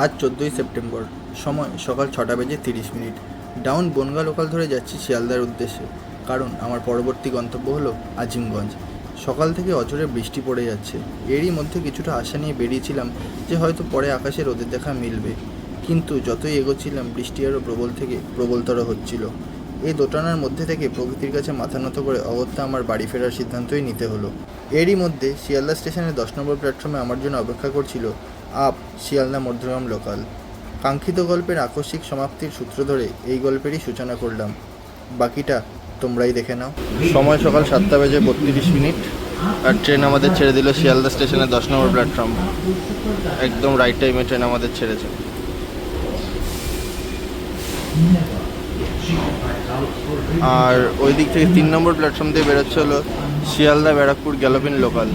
আজ চোদ্দোই সেপ্টেম্বর, সময় সকাল ছটা বেজে তিরিশ মিনিট। ডাউন বনগা লোকাল ধরে যাচ্ছি শিয়ালদার উদ্দেশ্যে, কারণ আমার পরবর্তী গন্তব্য হলো আজিমগঞ্জ। সকাল থেকে অঝরে বৃষ্টি পড়ে যাচ্ছে। এরই মধ্যে কিছুটা আশা নিয়ে বেরিয়েছিলাম যে হয়তো পরে আকাশে রোদের দেখা মিলবে। কিন্তু যতই এগোচ্ছিলাম, বৃষ্টি আরও প্রবল থেকে প্রবলতর হচ্ছিল। এই দোটানার মধ্যে থেকে প্রকৃতির কাছে মাথা নত করে অগত্যা আমার বাড়ি ফেরার সিদ্ধান্তই নিতে হলো। এরই মধ্যে শিয়ালদা স্টেশনের দশ নম্বর প্ল্যাটফর্মে আমার জন্য অপেক্ষা করছিল আপ শিয়ালদা মধ্যগ্রাম লোকাল। কাঙ্ক্ষিত গল্পের আকস্মিক সমাপ্তির সূত্র ধরে এই গল্পেরই সূচনা করলাম। বাকিটা তোমরাই দেখে নাও। সময় সকাল সাতটা বেজে বত্রিশ মিনিট আর ট্রেন আমাদের ছেড়ে দিল শিয়ালদা স্টেশনের দশ নম্বর প্ল্যাটফর্ম। একদম রাইট টাইমে ট্রেন আমাদের ছেড়েছে। আর ওই দিক থেকে তিন নম্বর প্ল্যাটফর্ম দিয়ে বেরোচ্ছে হলো শিয়ালদা ব্যারাকপুর গ্যালোপিন লোকাল।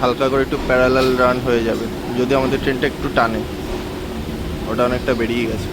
হালকা করে একটু প্যারালাল রান হয়ে যাবে, যদি আমাদের ট্রেনটা একটু টানে। ওটা অনেকটা বেরিয়ে গেছে।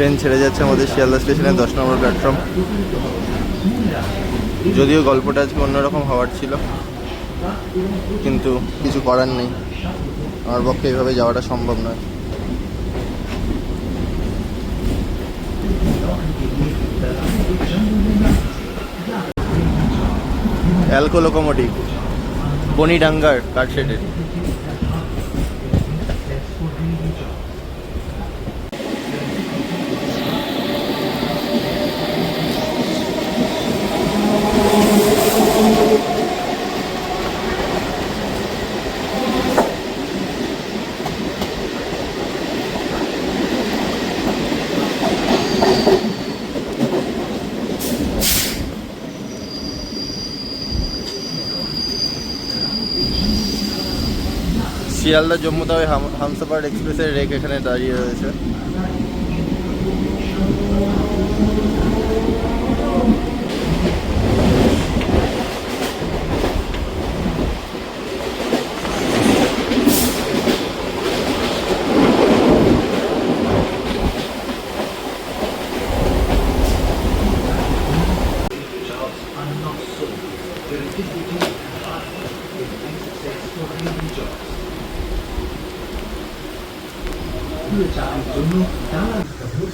ট্রেন ছেড়ে যাচ্ছে আমাদের শিয়ালদা স্টেশনের দশ নম্বর প্ল্যাটফর্ম। যদিও গল্পটা আজকে অন্যরকম হওয়ার ছিল, কিন্তু কিছু করার নেই। আমার পক্ষে এইভাবে যাওয়াটা সম্ভব নয়। অ্যালকো লোকোমোটিভ বনিডাঙ্গার কাঠশেডের। শিয়ালদা জম্মু তাওয়াই হাম- হামসাফার এক্সপ্রেসের রেক এখানে দাঁড়িয়ে রয়েছে।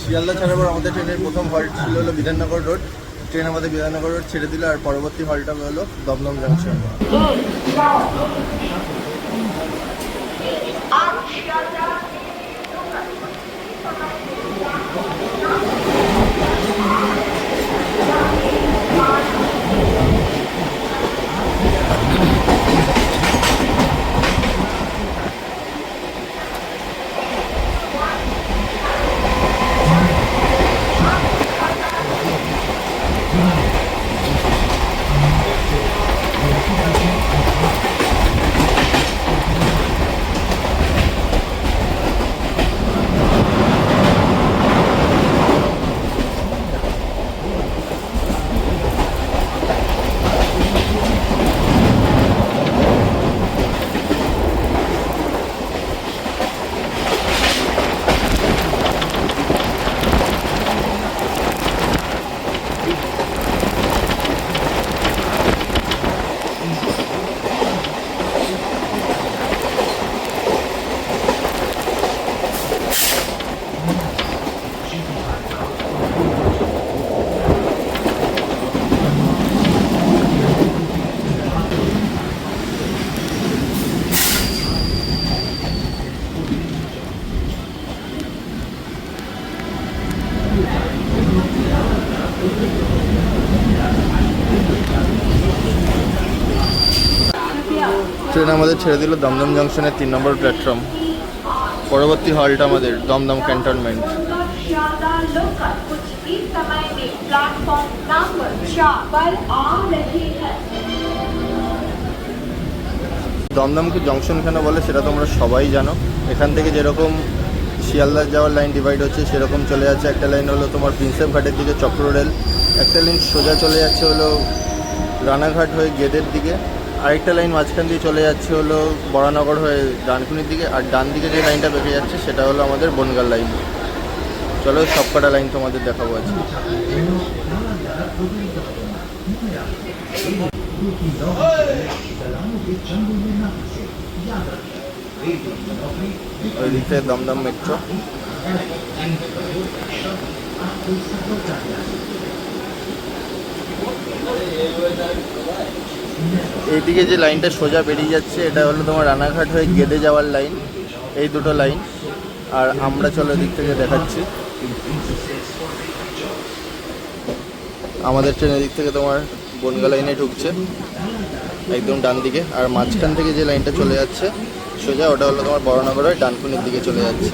শিয়ালদা ছাড়ার পর আমাদের ট্রেনের প্রথম হল্ট ছিল হলো বিধাননগর রোড। ট্রেন আমাদের বিধাননগর রোড ছেড়ে দিল আর পরবর্তী হলটা হলো দমদম জাংশন ট্রেন আমাদের ছেড়ে দিল দমদম জংশনের তিন নম্বর প্ল্যাটফর্ম। পরবর্তী হলটা আমাদের দমদম ক্যান্টনমেন্ট। দমদমকে জংশন কেন বলে সেটা তোমরা সবাই জানো। এখান থেকে যেরকম শিয়ালদা যাওয়ার লাইন ডিভাইড হচ্ছে, সেরকম চলে যাচ্ছে। একটা লাইন হলো তোমার প্রিন্সেপ ঘাটের দিকে চক্র রেল একটা লাইন সোজা চলে যাচ্ছে হলো রানাঘাট হয়ে গেটের দিকে। আরেকটা লাইন মাঝখান দিয়ে চলে যাচ্ছে হলো বরানগর হয়ে ডানকুনির দিকে, আর ডান দিকে যে লাইনটা বেঁকে যাচ্ছে সেটা হলো আমাদের বনগাল লাইন। চলো সবকটা লাইন তোমাদের দেখাবো আজকে। ওই দিক দমদম মেট্রো এইদিকে যে লাইনটা সোজা বেরিয়ে যাচ্ছে, এটা হলো তোমার রানাঘাট হয়ে গেদে যাওয়ার লাইন। এই দুটো লাইন। আর আমরা চলো দিক থেকে দেখাচ্ছি। আমাদের ট্রেনের দিক থেকে তোমার বনগা লাইনে ঢুকছে, একদম ডান দিকে। আর মাঝখান থেকে যে লাইনটা চলে যাচ্ছে, সোজা ওটা হলো তোমার বড়নগর হয়ে ডানকুনির দিকে চলে যাচ্ছে।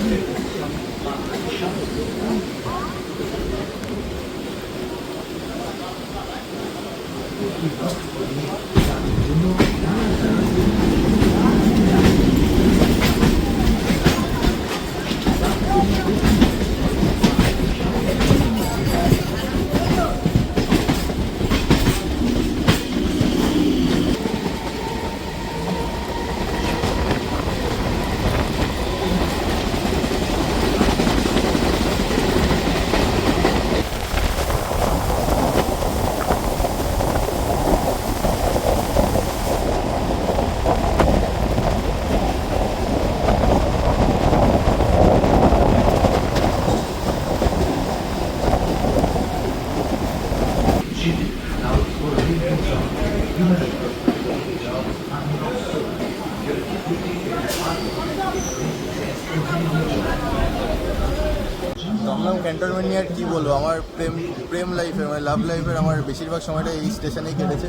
দমদম ক্যান্টনমেন্ট নিয়ে আর কী বলব আমার প্রেম প্রেম লাইফের মানে লাভ লাইফের আমার বেশিরভাগ সময়টা এই স্টেশনেই কেটেছে।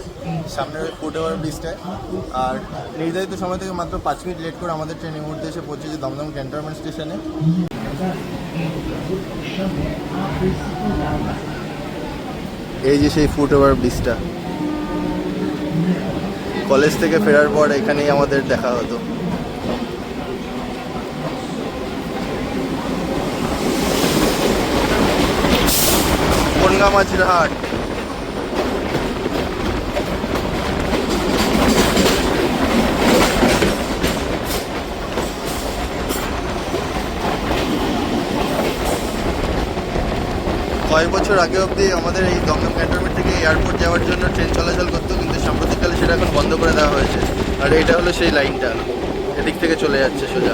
সামনের ফুট ওভার ব্রিজটায় আর নির্ধারিত সময় থেকে মাত্র পাঁচ মিনিট লেট করে আমাদের ট্রেন এই মুহূর্তে এসে পৌঁছেছে দমদম ক্যান্টনমেন্ট স্টেশনে এই যে সেই ফুট ওভার ব্রিজটা কলেজ থেকে ফেরার পর এখানেই আমাদের দেখা হতো। বনগা মাছের হাট। কয়েক বছর আগে অব্দি আমাদের এই দমদম ক্যান্টনমেন্ট থেকে এয়ারপোর্ট যাওয়ার জন্য ট্রেন চলাচল করতো, কিন্তু সাম্প্রতিককালে সেটা এখন বন্ধ করে দেওয়া হয়েছে। আর এটা হলো সেই লাইনটা এদিক থেকে চলে যাচ্ছে সোজা।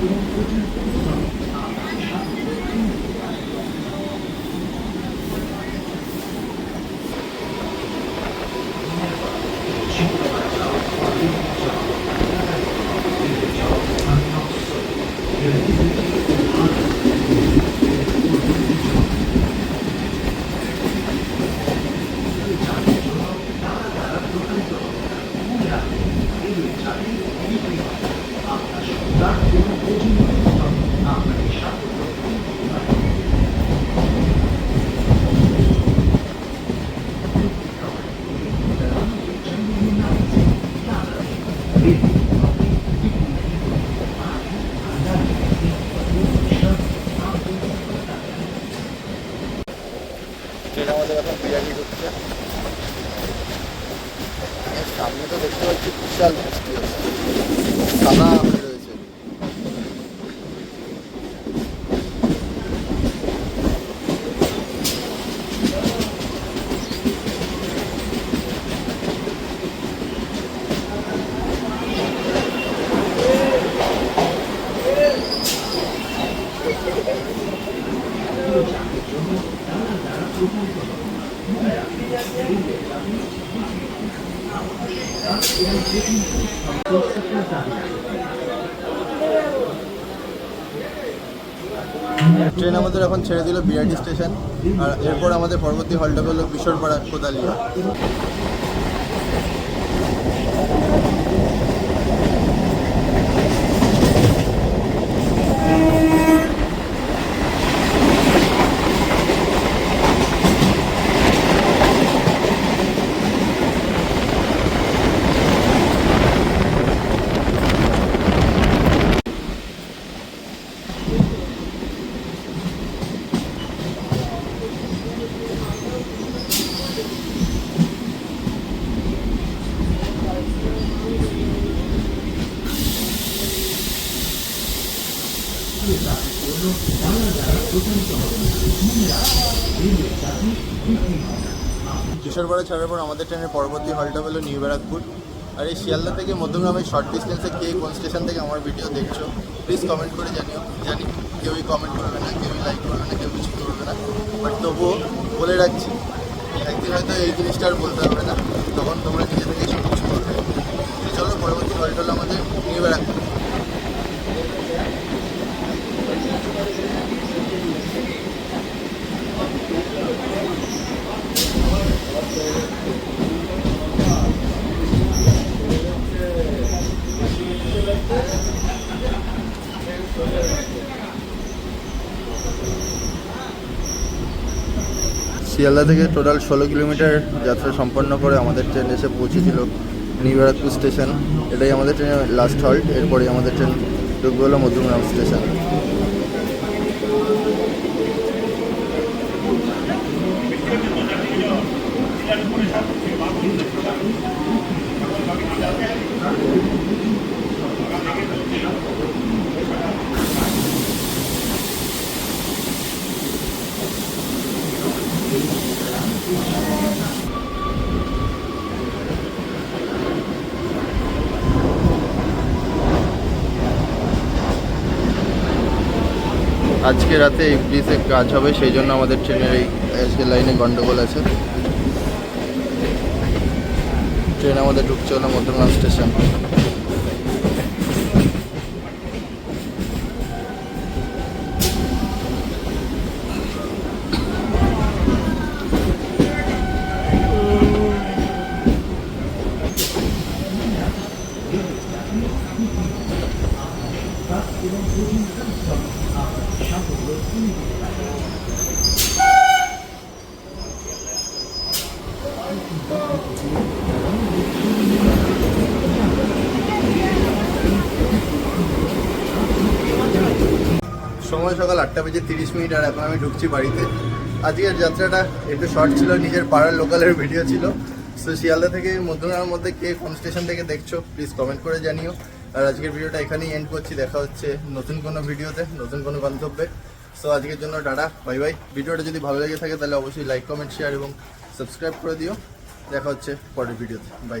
ちょっと。বিরিয়ানি হচ্ছে। সামনে তো দেখতে পাচ্ছি বিশাল বৃষ্টি হচ্ছে। সাদা আমাদের এখন ছেড়ে দিল বিআরটি স্টেশন। আর এরপর আমাদের পরবর্তী হলটা হলো বিশ্বরপাড়া কোদালিয়া। কিশোরপাড়া ছাড়ার পর আমাদের ট্রেনের পরবর্তী হলটা হলো নিউ ব্যারাকপুর। আর এই শিয়ালদা থেকে মধ্যমগ্রামের শর্ট ডিস্টেন্সে কে কোন স্টেশন থেকে আমার ভিডিও দেখছ প্লিজ কমেন্ট করে জানিও। জানি কেউই কমেন্ট করবে না, কেউই লাইক করবে না, কেউ কিছু করবে না। বাট তবুও বলে রাখছি, একদিন হয়তো এই জিনিসটা আর বলতে হবে না, তখন তোমরা নিজে থেকে সব কিছু করবে চলো, পরবর্তী হলটা হলো আমাদের নিউ ব্যারাকপুর। শিয়ালদা থেকে টোটাল ষোলো কিলোমিটার যাত্রা সম্পন্ন করে আমাদের ট্রেন এসে পৌঁছেছিল নিউ স্টেশন। এটাই আমাদের ট্রেনের লাস্ট হল্ট এরপরে আমাদের ট্রেন ঢুকবে হলো মধ্যমগ্রাম স্টেশন। আজকে রাতে এই কাজ হবে, সেই জন্য আমাদের ট্রেনের এই, আজকে লাইনে গন্ডগোল আছে। ট্রেন আমাদের ঢুকছে হলো মধ্যমগ্রাম স্টেশন সময় সকাল আটটা বেজে তিরিশ মিনিট আর এখন আমি ঢুকছি বাড়িতে। আজকের যাত্রাটা একটু শর্ট ছিল, নিজের পাড়ার লোকালের ভিডিও ছিল। সো শিয়ালদা থেকে মধ্যমগ্রামের মধ্যে কে কোন স্টেশন থেকে দেখছ প্লিজ কমেন্ট করে জানিও। আর আজকের ভিডিওটা এখানেই এন্ড করছি। দেখা হচ্ছে নতুন কোনো ভিডিওতে নতুন কোনো গন্তব্যে। সো আজকের জন্য টাটা বাই বাই ভিডিওটা যদি ভালো লেগে থাকে, তাহলে অবশ্যই লাইক কমেন্ট শেয়ার এবং সাবস্ক্রাইব করে দিও। দেখা হচ্ছে পরের ভিডিওতে বাই